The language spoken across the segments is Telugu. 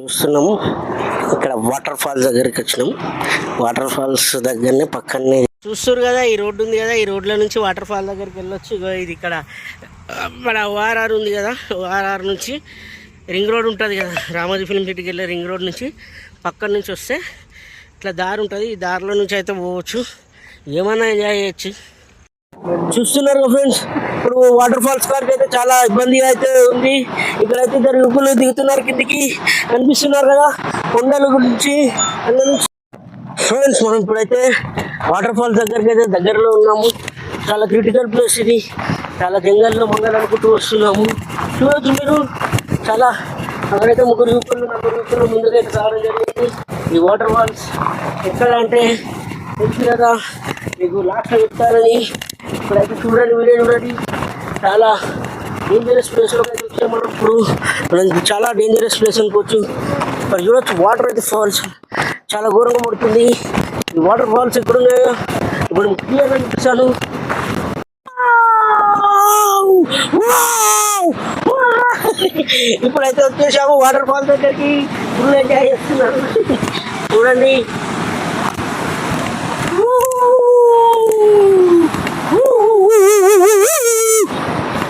చూస్తున్నాము. ఇక్కడ వాటర్ ఫాల్స్ దగ్గరికి వచ్చినాము. వాటర్ ఫాల్స్ దగ్గరనే పక్కనే చూస్తారు కదా ఈ రోడ్డు ఉంది కదా ఈ రోడ్ల నుంచి వాటర్ ఫాల్ దగ్గరికి వెళ్ళొచ్చు. ఇది ఇక్కడ మన ఓఆర్ఆర్ ఉంది కదా ఓఆర్ఆర్ నుంచి రింగ్ రోడ్ ఉంటుంది కదా రామోజీ ఫిల్మ్ సిటీకి వెళ్ళే రింగ్ రోడ్ నుంచి పక్కన నుంచి వస్తే ఇట్లా దారి ఉంటుంది. ఈ దారిలో నుంచి అయితే పోవచ్చు. ఏమైనా ఎంజాయ్ చేయొచ్చు. చూస్తున్నారు ఫ్రెండ్స్. ఇప్పుడు వాటర్ ఫాల్స్ కాడికి అయితే చాలా ఇబ్బందిగా అయితే ఉంది. ఇక్కడైతే ఇద్దరు యువకులు దిగుతున్నారు కిందికి. కనిపిస్తున్నారు కదా కొండల గురించి. ఫ్రెండ్స్ మనం ఇప్పుడైతే వాటర్ ఫాల్స్ దగ్గరికి అయితే దగ్గరలో ఉన్నాము. చాలా క్రిటికల్ ప్లేస్ ఇది. చాలా జంగల్లో మంగళ వస్తున్నాము. చూడొచ్చు మీరు. చాలా అక్కడైతే ముగ్గురు యువకులు నలుగురు యువకులు ముందుకైతే రావడం జరిగింది. ఈ వాటర్ ఫాల్స్ ఎక్కడ అంటే తెలుసు కదా. మీకు లాస్ట్ చెప్తారని ఇప్పుడైతే చూడండి వీడియో చూడండి. చాలా డేంజరస్ ప్లేస్లో అయితే వచ్చాము మనం. ఇప్పుడు మనం చాలా డేంజరస్ ప్లేస్ అనుకోవచ్చు ఇక్కడ చూడొచ్చు వాటర్ అయితే ఫాల్స్ చాలా ఘోరంగా పడుతుంది. ఈ వాటర్ ఫాల్స్ ఎక్కడున్నాయో ఇప్పుడు క్లియర్గా చూపిస్తాను. ఇప్పుడైతే వచ్చేసాము వాటర్ ఫాల్ దగ్గరికి. ఫుల్ ఎంజాయ్ చేస్తున్నాను చూడండి.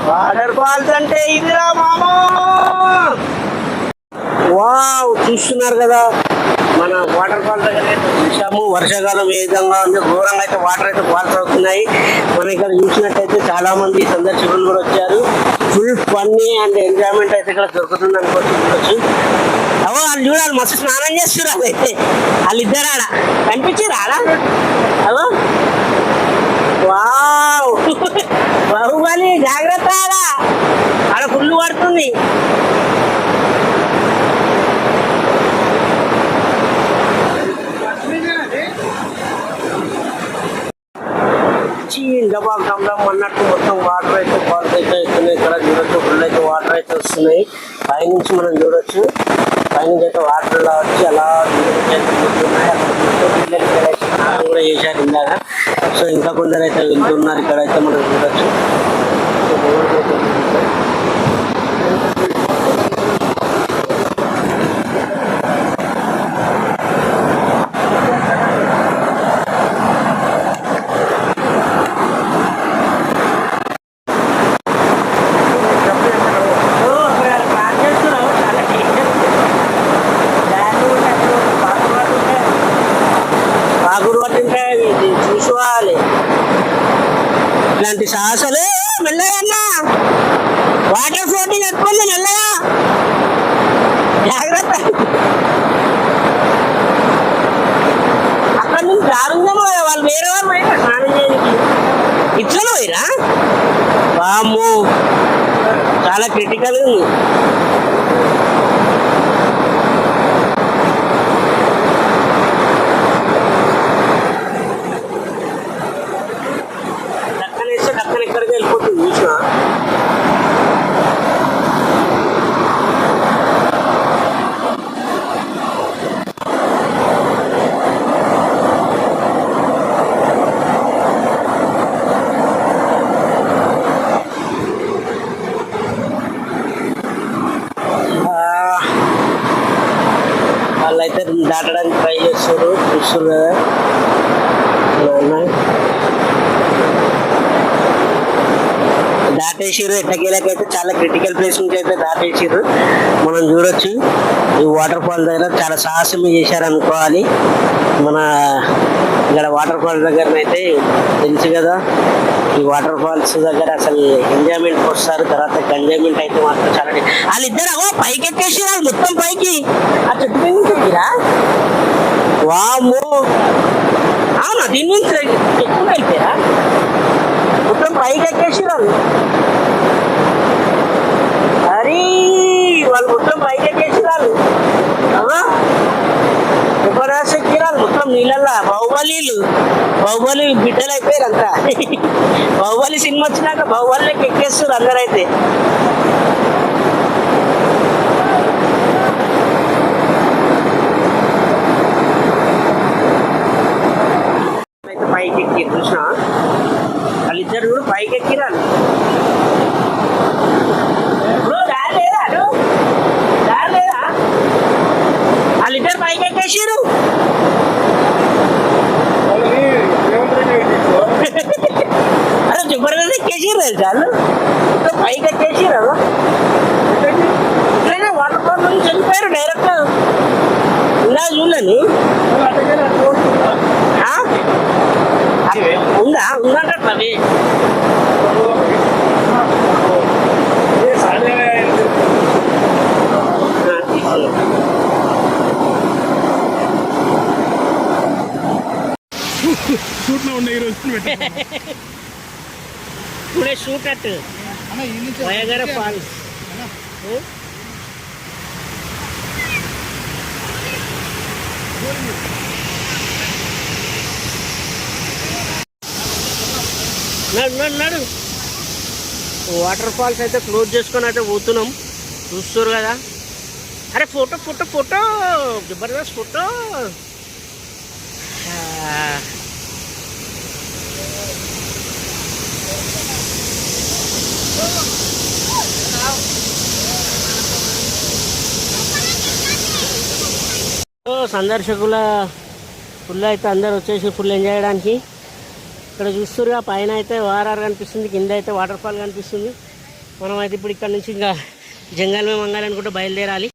వాటర్ ఫాల్స్ అంటే ఇదిరా మామా వావ్ చూస్తున్నారు కదా. మన వాటర్ ఫాల్ దగ్గర అయితే చూసాము వర్షాకాలం ఏ విధంగా ఉంది ఘోరంగా అయితే వాటర్ అయితే ఫాల్స్ అవుతున్నాయి. మనం ఇక్కడ చూసినట్టయితే చాలా మంది సందర్శకులు కూడా వచ్చారు. ఫుల్ ఫన్నీ అండ్ ఎంజాయ్మెంట్ అయితే ఇక్కడ దొరుకుతుంది అనుకోవచ్చు అవో వాళ్ళు చూడాలి మస్తు స్నానం చేస్తున్నారు. అయితే వాళ్ళిద్దరు ఆడ. కనిపించారు ఆడ? అవో వావ్ కానీ జాగ్రత్త ఆడ. ఫుల్ పడుతుంది. అన్నట్టు మొత్తం వాటర్ అయితే ఫాల్స్ అయితే అవుతున్నాయి ఇక్కడ చూడొచ్చు ఫుల్ అయితే వాటర్ అయితే వస్తున్నాయి. పైనుంచి మనం చూడొచ్చు. పైనుంచి అయితే వాటర్ లా వచ్చి అలా కూడా చేశారు ఇందాక. సో ఇంకా కొందరు అయితే వెళ్తున్నారు. ఇక్కడ అయితే మనం చూడొచ్చు. సో ఇలాంటి సాహసాలు. మెల్లయన్నా మెల్లగా అన్నా. వాటర్ ఫ్లోటింగ్ ఎక్కువ మెల్లగా. జాగ్రత్త. అక్కడ నుంచి దారుణంగా వాళ్ళు వేరే వాళ్ళు పోయినా స్నానం చేయడానికి. ఇట్లా పోయిరా? వామ్మో. చాలా క్రిటికల్ ఉంది డక్కన వేస్తే డక్కన ఎక్కడికి వెళ్ళిపోతుంది చూసినా ఆ, వాళ్ళైతే దాటడానికి ట్రై చేస్తారు చూస్తారు కదా నాన్న. దాటేసారు ఎట్టకేలకైతే చాలా క్రిటికల్ ప్లేస్ నుంచి అయితే దాటేసారు మనం చూడొచ్చు ఈ వాటర్ ఫాల్ దగ్గర చాలా సాహసం చేశారు అనుకోవాలి. మన ఇక్కడ వాటర్ ఫాల్ దగ్గర అయితే తెలుసు కదా ఈ వాటర్ ఫాల్స్ దగ్గర అసలు ఎంజాయ్మెంట్ వస్తారు తర్వాత ఎంజాయ్మెంట్ అయితే మాత్రం చాలా వాళ్ళు వాళ్ళిద్దరు అవో పైకి ఎక్కేసి వాళ్ళు మొత్తం పైకి. ఆ చెట్టు నుంచి ఎక్కిరా? అవునా దీని నుంచి ఎక్కువ అయిపోయారా మొత్తం పైకి ఎక్కేసి వాళ్ళు. అరే వాళ్ళు మొత్తం పైకి ఎక్కేసి వాళ్ళు. అవునా ఉపరాశ ఎక్కిరాలు మొత్తం నీళ్ళల్లా బాహుబలిలు బాహుబలి బిడ్డలు అయిపోయారు అంతా బాహుబలి సినిమా వచ్చినాక బాహుబలికి ఎక్కేస్తారు అందరైతే. పైకి ఎక్కి చూసినా అందరు కూడా పైకి ఎక్కిరాలు దారి లేదా? దారి లేదా? ఎక్కేసారు వాళ్ళని రేవంత్ అరే జబర్దస్త్ ఎక్కేసారు చాలు పైకి ఎక్కేసారు ఇట్లనే వాటర్ ఫాల్ నుంచి వెళ్ళిపోయారు డైరెక్ట్ ఇలా చూడలేను ఉందా? ఉందంటే ఇప్పుడే షూట్ అట్ వయగర ఫాల్స్. నడు నడు నడు. వాటర్ ఫాల్స్ అయితే క్లోజ్ చేసుకొని అయితే పోతున్నాం. చూస్తారు కదా. అరే ఫోటో ఫోటో ఫోటో. జబర్దస్త్ ఫోటో. సందర్శకుల ఫుల్ అయితే అందరు వచ్చేసి ఫుల్ ఎంజాయ్ చేయడానికి. ఇక్కడ చూస్తురుగా పైన అయితే వారార్ కనిపిస్తుంది కింద అయితే వాటర్ ఫాల్ కనిపిస్తుంది. మనం అయితే ఇప్పుడు ఇక్కడ నుంచి ఇంకా జంగల్ మేము మంగాలనుకుంటే బయలుదేరాలి.